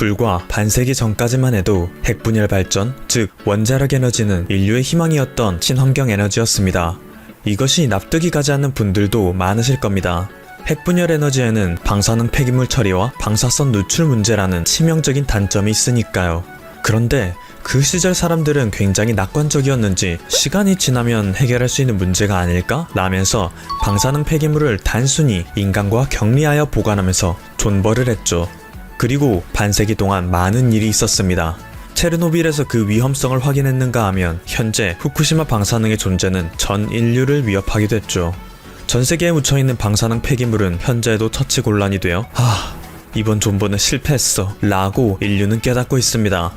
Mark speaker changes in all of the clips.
Speaker 1: 불과 반세기 전까지만 해도 핵분열 발전, 즉 원자력 에너지는 인류의 희망이었던 친환경 에너지였습니다. 이것이 납득이 가지 않는 분들도 많으실 겁니다. 핵분열 에너지에는 방사능 폐기물 처리와 방사선 누출 문제라는 치명적인 단점이 있으니까요. 그런데 그 시절 사람들은 굉장히 낙관적이었는지 시간이 지나면 해결할 수 있는 문제가 아닐까? 라면서 방사능 폐기물을 단순히 인간과 격리하여 보관하면서 존버를 했죠. 그리고 반세기 동안 많은 일이 있었습니다. 체르노빌에서 그 위험성을 확인했는가 하면 현재 후쿠시마 방사능의 존재는 전 인류를 위협하기도 했죠. 전 세계에 묻혀있는 방사능 폐기물은 현재에도 처치 곤란이 되어 아 이번 존버는 실패했어 라고 인류는 깨닫고 있습니다.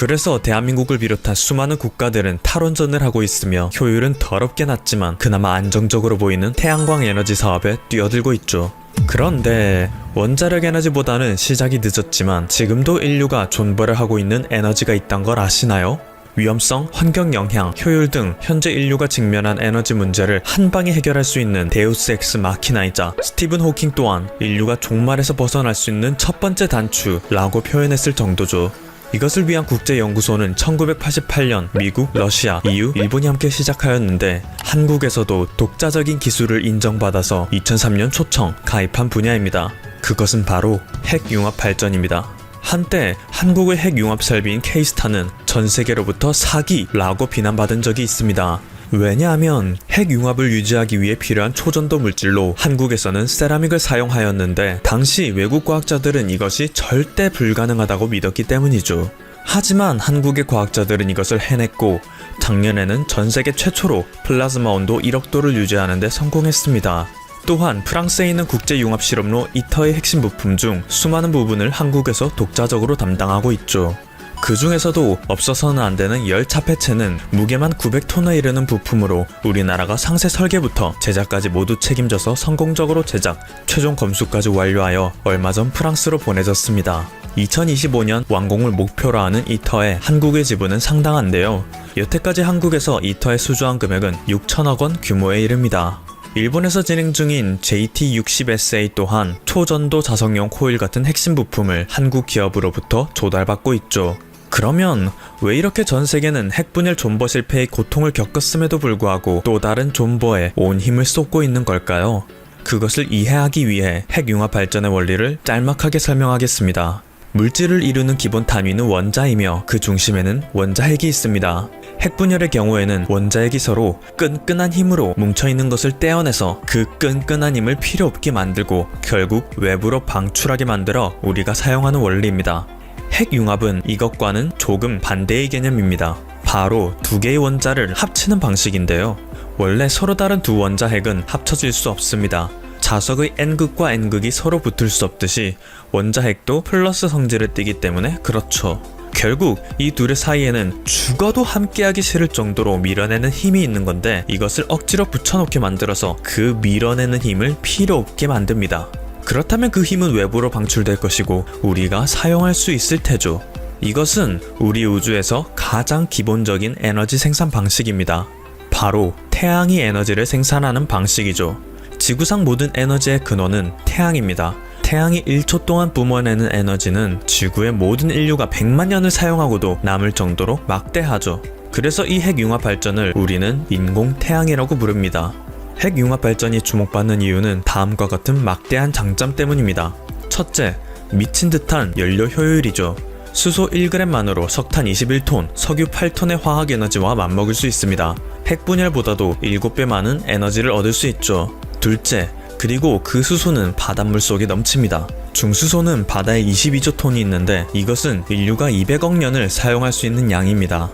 Speaker 1: 그래서 대한민국을 비롯한 수많은 국가들은 탈원전을 하고 있으며 효율은 더럽게 낮지만 그나마 안정적으로 보이는 태양광 에너지 사업에 뛰어들고 있죠. 그런데 원자력 에너지보다는 시작이 늦었지만 지금도 인류가 존버를 하고 있는 에너지가 있단 걸 아시나요? 위험성, 환경 영향, 효율 등 현재 인류가 직면한 에너지 문제를 한 방에 해결할 수 있는 데우스 엑스 마키나이자 스티븐 호킹 또한 인류가 종말에서 벗어날 수 있는 첫 번째 단추라고 표현했을 정도죠. 이것을 위한 국제연구소는 1988년 미국, 러시아, EU, 일본이 함께 시작하였는데 한국에서도 독자적인 기술을 인정받아서 2003년 초청 가입한 분야입니다. 그것은 바로 핵융합 발전입니다. 한때 한국의 핵융합 설비인 케이스타는 전 세계로부터 사기라고 비난받은 적이 있습니다. 왜냐하면 핵융합을 유지하기 위해 필요한 초전도 물질로 한국에서는 세라믹을 사용하였는데 당시 외국 과학자들은 이것이 절대 불가능하다고 믿었기 때문이죠. 하지만 한국의 과학자들은 이것을 해냈고 작년에는 전 세계 최초로 플라즈마 온도 1억 도를 유지하는 데 성공했습니다. 또한 프랑스에 있는 국제융합 실험로 이터의 핵심 부품 중 수많은 부분을 한국에서 독자적으로 담당하고 있죠. 그 중에서도 없어서는 안 되는 열 차폐체는 무게만 900톤에 이르는 부품으로 우리나라가 상세 설계부터 제작까지 모두 책임져서 성공적으로 제작, 최종 검수까지 완료하여 얼마 전 프랑스로 보내졌습니다. 2025년 완공을 목표로 하는 이터의 한국의 지분은 상당한데요. 여태까지 한국에서 이터에 수주한 금액은 6천억 원 규모에 이릅니다. 일본에서 진행 중인 JT60SA 또한 초전도 자석용 코일 같은 핵심 부품을 한국 기업으로부터 조달받고 있죠. 그러면 왜 이렇게 전 세계는 핵분열 존버 실패의 고통을 겪었음에도 불구하고 또 다른 존버에 온 힘을 쏟고 있는 걸까요? 그것을 이해하기 위해 핵융합 발전의 원리를 짤막하게 설명하겠습니다. 물질을 이루는 기본 단위는 원자이며 그 중심에는 원자핵이 있습니다. 핵분열의 경우에는 원자핵이 서로 끈끈한 힘으로 뭉쳐있는 것을 떼어내서 그 끈끈한 힘을 필요 없게 만들고 결국 외부로 방출하게 만들어 우리가 사용하는 원리입니다. 핵융합은 이것과는 조금 반대의 개념입니다. 바로 두 개의 원자를 합치는 방식인데요. 원래 서로 다른 두 원자 핵은 합쳐질 수 없습니다. 자석의 N극과 N극이 서로 붙을 수 없듯이 원자 핵도 플러스 성질을 띠기 때문에 그렇죠. 결국 이 둘의 사이에는 죽어도 함께하기 싫을 정도로 밀어내는 힘이 있는 건데 이것을 억지로 붙여놓게 만들어서 그 밀어내는 힘을 필요 없게 만듭니다. 그렇다면 그 힘은 외부로 방출될 것이고 우리가 사용할 수 있을 테죠. 이것은 우리 우주에서 가장 기본적인 에너지 생산 방식입니다. 바로 태양이 에너지를 생산하는 방식이죠. 지구상 모든 에너지의 근원은 태양입니다. 태양이 1초 동안 뿜어내는 에너지는 지구의 모든 인류가 100만 년을 사용하고도 남을 정도로 막대하죠. 그래서 이 핵융합 발전을 우리는 인공 태양이라고 부릅니다. 핵융합 발전이 주목받는 이유는 다음과 같은 막대한 장점 때문입니다. 첫째, 미친 듯한 연료 효율이죠. 수소 1g만으로 석탄 21톤, 석유 8톤의 화학 에너지와 맞먹을 수 있습니다. 핵 분열보다도 7배 많은 에너지를 얻을 수 있죠. 둘째, 그리고 그 수소는 바닷물 속에 넘칩니다. 중수소는 바다에 22조 톤이 있는데 이것은 인류가 200억 년을 사용할 수 있는 양입니다.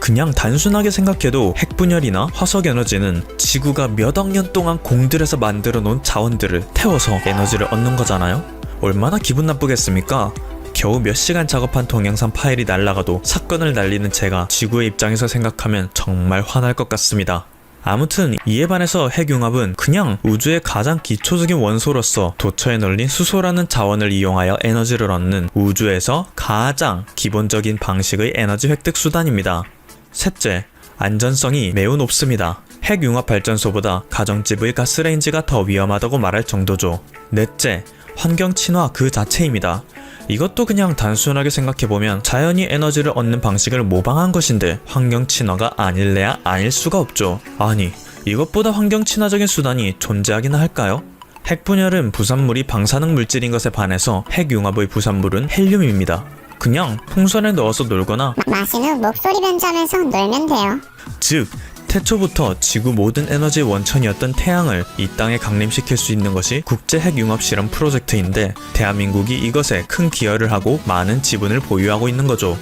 Speaker 1: 그냥 단순하게 생각해도 핵분열이나 화석 에너지는 지구가 몇 억 년 동안 공들여서 만들어 놓은 자원들을 태워서 에너지를 얻는 거잖아요? 얼마나 기분 나쁘겠습니까? 겨우 몇 시간 작업한 동영상 파일이 날아가도 사건을 날리는 제가 지구의 입장에서 생각하면 정말 화날 것 같습니다. 아무튼 이에 반해서 핵융합은 그냥 우주의 가장 기초적인 원소로서 도처에 널린 수소라는 자원을 이용하여 에너지를 얻는 우주에서 가장 기본적인 방식의 에너지 획득 수단입니다. 셋째, 안전성이 매우 높습니다. 핵융합 발전소보다 가정집의 가스레인지가 더 위험하다고 말할 정도죠. 넷째, 환경 친화 그 자체입니다. 이것도 그냥 단순하게 생각해보면 자연이 에너지를 얻는 방식을 모방한 것인데 환경 친화가 아닐래야 아닐 수가 없죠. 아니, 이것보다 환경 친화적인 수단이 존재하기나 할까요? 핵분열은 부산물이 방사능 물질인 것에 반해서 핵융합의 부산물은 헬륨입니다. 그냥 풍선에 넣어서 놀거나
Speaker 2: 후 목소리 변조하면서 놀면 돼요.
Speaker 1: 즉 태초부터 지구 모든 에너지의 원천이었던 태양을 이 땅에 강림시킬 수 있는 것이 국제 핵융합 실험 프로젝트인데 대한민국이 이것에 큰 기여를 하고 많은 지분을 보유하고 있는 거죠.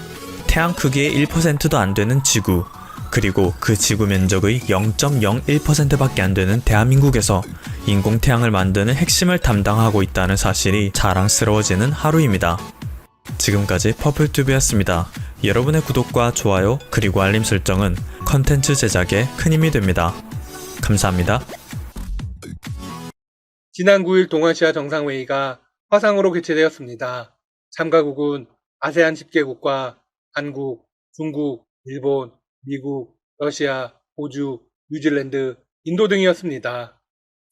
Speaker 1: 태양 크기의 1%도 안 되는 지구 그리고 그 지구 면적의 0.01%밖에 안 되는 대한민국에서 인공 태양을 만드는 핵심을 담당하고 있다는 사실이 자랑스러워지는 하루입니다. 지금까지 퍼플튜브였습니다. 여러분의 구독과 좋아요 그리고 알림 설정은 컨텐츠 제작에 큰 힘이 됩니다. 감사합니다.
Speaker 3: 지난 9일 동아시아 정상회의가 화상으로 개최되었습니다. 참가국은 아세안 10개국과 한국, 중국, 일본, 미국, 러시아, 호주, 뉴질랜드, 인도 등이었습니다.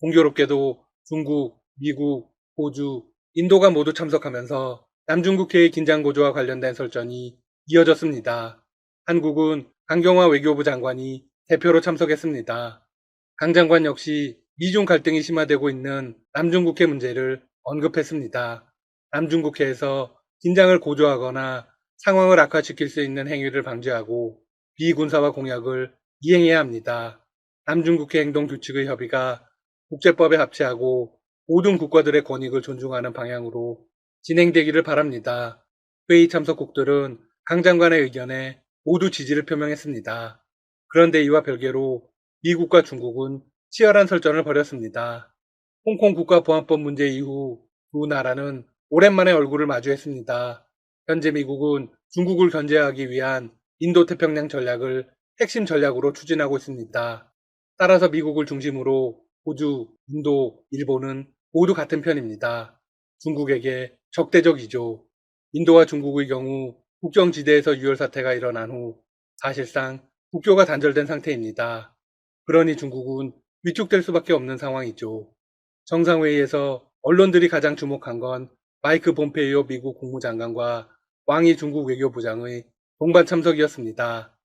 Speaker 3: 공교롭게도 중국, 미국, 호주, 인도가 모두 참석하면서 남중국해의 긴장 고조와 관련된 설전이 이어졌습니다. 한국은 강경화 외교부 장관이 대표로 참석했습니다. 강 장관 역시 미중 갈등이 심화되고 있는 남중국해 문제를 언급했습니다. 남중국해에서 긴장을 고조하거나 상황을 악화시킬 수 있는 행위를 방지하고 비군사화 공약을 이행해야 합니다. 남중국해 행동 규칙의 협의가 국제법에 합치하고 모든 국가들의 권익을 존중하는 방향으로 진행되기를 바랍니다. 회의 참석국들은 강 장관의 의견에 모두 지지를 표명했습니다. 그런데 이와 별개로 미국과 중국은 치열한 설전을 벌였습니다. 홍콩 국가보안법 문제 이후 두 나라는 오랜만에 얼굴을 마주했습니다. 현재 미국은 중국을 견제하기 위한 인도태평양 전략을 핵심 전략으로 추진하고 있습니다. 따라서 미국을 중심으로 호주, 인도, 일본은 모두 같은 편입니다. 중국에게 적대적이죠. 인도와 중국의 경우 국경지대에서 유혈 사태가 일어난 후 사실상 국교가 단절된 상태입니다. 그러니 중국은 위축될 수밖에 없는 상황이죠. 정상회의에서 언론들이 가장 주목한 건 마이크 폼페이오 미국 국무장관과 왕이 중국 외교부장의 동반 참석이었습니다.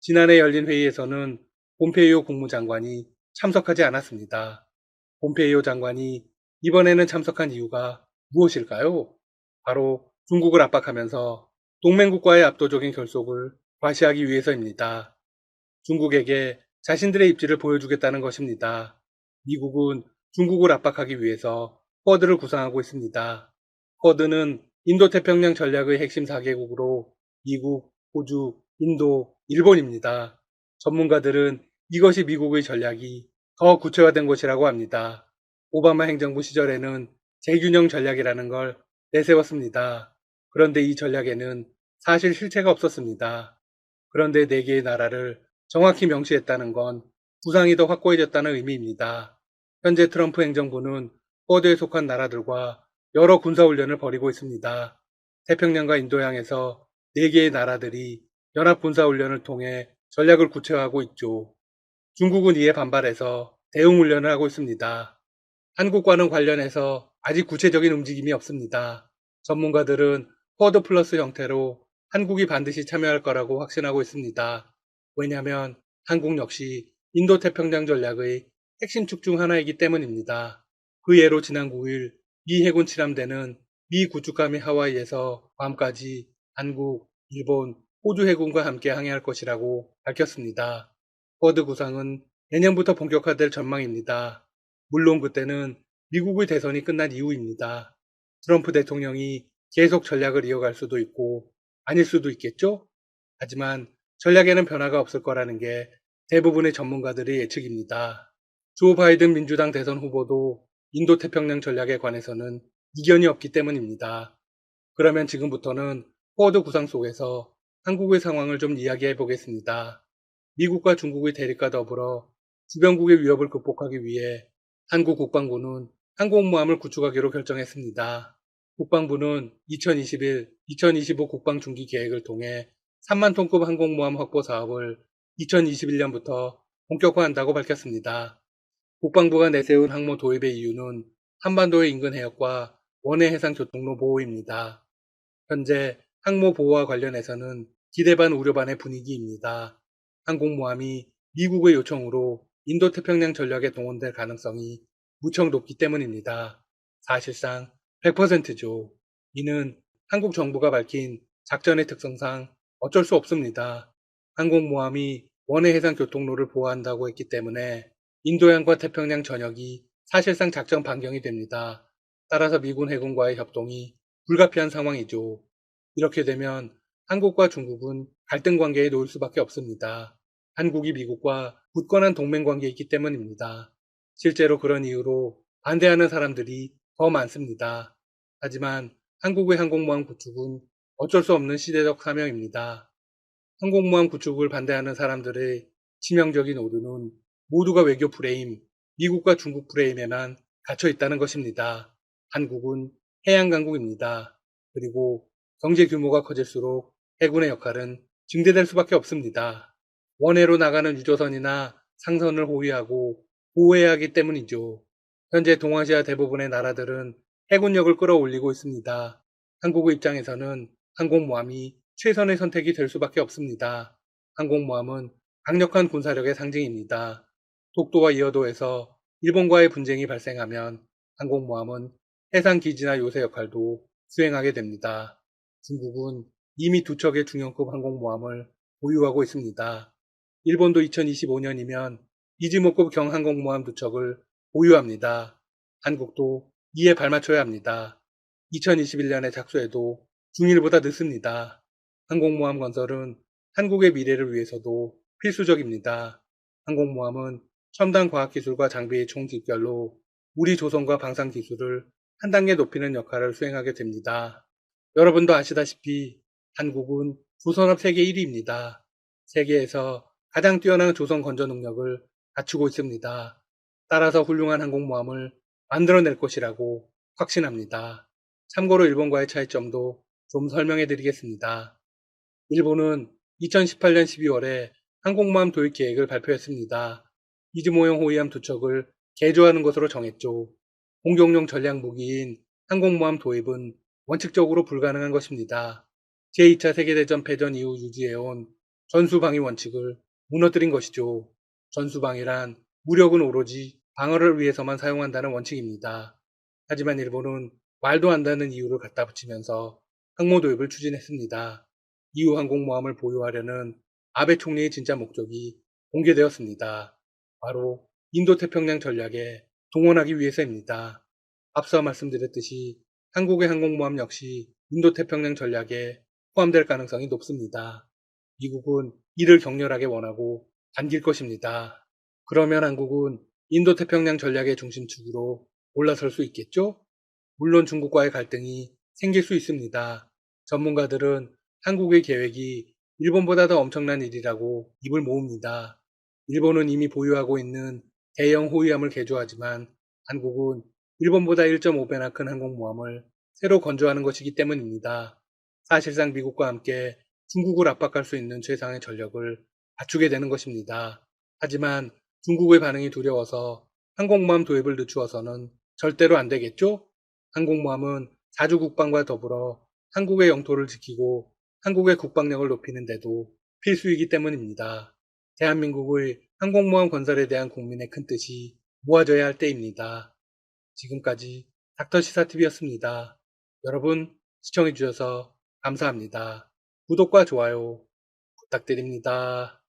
Speaker 3: 지난해 열린 회의에서는 폼페이오 국무장관이 참석하지 않았습니다. 폼페이오 장관이 이번에는 참석한 이유가 무엇일까요? 바로 중국을 압박하면서 동맹국과의 압도적인 결속을 과시하기 위해서입니다. 중국에게 자신들의 입지를 보여주겠다는 것입니다. 미국은 중국을 압박하기 위해서 쿼드를 구상하고 있습니다. 쿼드는 인도태평양 전략의 핵심 4개국으로 미국, 호주, 인도, 일본입니다. 전문가들은 이것이 미국의 전략이 더 구체화된 것이라고 합니다. 오바마 행정부 시절에는 재균형 전략이라는 걸 내세웠습니다. 그런데 이 전략에는 사실 실체가 없었습니다. 그런데 네 개의 나라를 정확히 명시했다는 건 부상이 더 확고해졌다는 의미입니다. 현재 트럼프 행정부는 쿼드에 속한 나라들과 여러 군사훈련을 벌이고 있습니다. 태평양과 인도양에서 4개의 나라들이 연합 군사훈련을 통해 전략을 구체화하고 있죠. 중국은 이에 반발해서 대응훈련을 하고 있습니다. 한국과는 관련해서 아직 구체적인 움직임이 없습니다. 전문가들은 쿼드 플러스 형태로 한국이 반드시 참여할 거라고 확신하고 있습니다. 왜냐하면 한국 역시 인도태평양 전략의 핵심 축 중 하나이기 때문입니다. 그 예로 지난 9일 미 해군 칠함대는 미 구축함이 하와이에서 괌까지 한국, 일본, 호주 해군과 함께 항해할 것이라고 밝혔습니다. 쿼드 구상은 내년부터 본격화될 전망입니다. 물론 그때는 미국의 대선이 끝난 이후입니다. 트럼프 대통령이 계속 전략을 이어갈 수도 있고 아닐 수도 있겠죠? 하지만 전략에는 변화가 없을 거라는 게 대부분의 전문가들의 예측입니다. 조 바이든 민주당 대선 후보도 인도 태평양 전략에 관해서는 이견이 없기 때문입니다. 그러면 지금부터는 쿼드 구상 속에서 한국의 상황을 좀 이야기해 보겠습니다. 미국과 중국의 대립과 더불어 주변국의 위협을 극복하기 위해 한국 국방부는 항공모함을 구축하기로 결정했습니다. 국방부는 2021-2025 국방중기 계획을 통해 3만 톤급 항공모함 확보 사업을 2021년부터 본격화한다고 밝혔습니다. 국방부가 내세운 항모 도입의 이유는 한반도의 인근 해역과 원해 해상 교통로 보호입니다. 현재 항모 보호와 관련해서는 기대 반 우려 반의 분위기입니다. 항공모함이 미국의 요청으로 인도태평양 전략에 동원될 가능성이 무척 높기 때문입니다. 사실상 100%죠. 이는 한국 정부가 밝힌 작전의 특성상 어쩔 수 없습니다. 항공모함이 원해 해상 교통로를 보호한다고 했기 때문에 인도양과 태평양 전역이 사실상 작전 반경이 됩니다. 따라서 미군 해군과의 협동이 불가피한 상황이죠. 이렇게 되면 한국과 중국은 갈등 관계에 놓일 수밖에 없습니다. 한국이 미국과 굳건한 동맹 관계에 있기 때문입니다. 실제로 그런 이유로 반대하는 사람들이 더 많습니다. 하지만 한국의 항공모함 구축은 어쩔 수 없는 시대적 사명입니다. 항공모함 구축을 반대하는 사람들의 치명적인 오류는 모두가 외교 프레임, 미국과 중국 프레임에만 갇혀 있다는 것입니다. 한국은 해양 강국입니다. 그리고 경제 규모가 커질수록 해군의 역할은 증대될 수밖에 없습니다. 원해로 나가는 유조선이나 상선을 호위하고 보호해야 하기 때문이죠. 현재 동아시아 대부분의 나라들은 해군력을 끌어올리고 있습니다. 한국의 입장에서는 항공모함이 최선의 선택이 될 수밖에 없습니다. 항공모함은 강력한 군사력의 상징입니다. 독도와 이어도에서 일본과의 분쟁이 발생하면 항공모함은 해상기지나 요새 역할도 수행하게 됩니다. 중국은 이미 두 척의 중형급 항공모함을 보유하고 있습니다. 일본도 2025년이면 이즈모급 경항공모함 두 척을 보유합니다. 한국도 이에 발맞춰야 합니다. 2021년에 작수해도 중일보다 늦습니다. 항공모함 건설은 한국의 미래를 위해서도 필수적입니다. 항공모함은 첨단 과학기술과 장비의 총집결로 우리 조선과 방산 기술을 한 단계 높이는 역할을 수행하게 됩니다. 여러분도 아시다시피 한국은 조선업 세계 1위입니다. 세계에서 가장 뛰어난 조선 건조 능력을 갖추고 있습니다. 따라서 훌륭한 항공모함을 만들어낼 것이라고 확신합니다. 참고로 일본과의 차이점도 좀 설명해 드리겠습니다. 일본은 2018년 12월에 항공모함 도입 계획을 발표했습니다. 이즈모형 호위함 두 척을 개조하는 것으로 정했죠. 공격용 전략 무기인 항공모함 도입은 원칙적으로 불가능한 것입니다. 제2차 세계대전 패전 이후 유지해온 전수방위 원칙을 무너뜨린 것이죠. 전수방위란 무력은 오로지 방어를 위해서만 사용한다는 원칙입니다. 하지만 일본은 말도 안 되는 이유를 갖다 붙이면서 항모 도입을 추진했습니다. 이후 항공모함을 보유하려는 아베 총리의 진짜 목적이 공개되었습니다. 바로 인도태평양 전략에 동원하기 위해서입니다. 앞서 말씀드렸듯이 한국의 항공모함 역시 인도태평양 전략에 포함될 가능성이 높습니다. 미국은 이를 격렬하게 원하고 반길 것입니다. 그러면 한국은 인도태평양 전략의 중심축으로 올라설 수 있겠죠? 물론 중국과의 갈등이 생길 수 있습니다. 전문가들은 한국의 계획이 일본보다 더 엄청난 일이라고 입을 모읍니다. 일본은 이미 보유하고 있는 대형 호위함을 개조하지만 한국은 일본보다 1.5배나 큰 항공모함을 새로 건조하는 것이기 때문입니다. 사실상 미국과 함께 중국을 압박할 수 있는 최상의 전력을 갖추게 되는 것입니다. 하지만 중국의 반응이 두려워서 항공모함 도입을 늦추어서는 절대로 안 되겠죠? 항공모함은 자주 국방과 더불어 한국의 영토를 지키고 한국의 국방력을 높이는 데도 필수이기 때문입니다. 대한민국의 항공모함 건설에 대한 국민의 큰 뜻이 모아져야 할 때입니다. 지금까지 닥터시사TV였습니다. 여러분 시청해주셔서 감사합니다. 구독과 좋아요 부탁드립니다.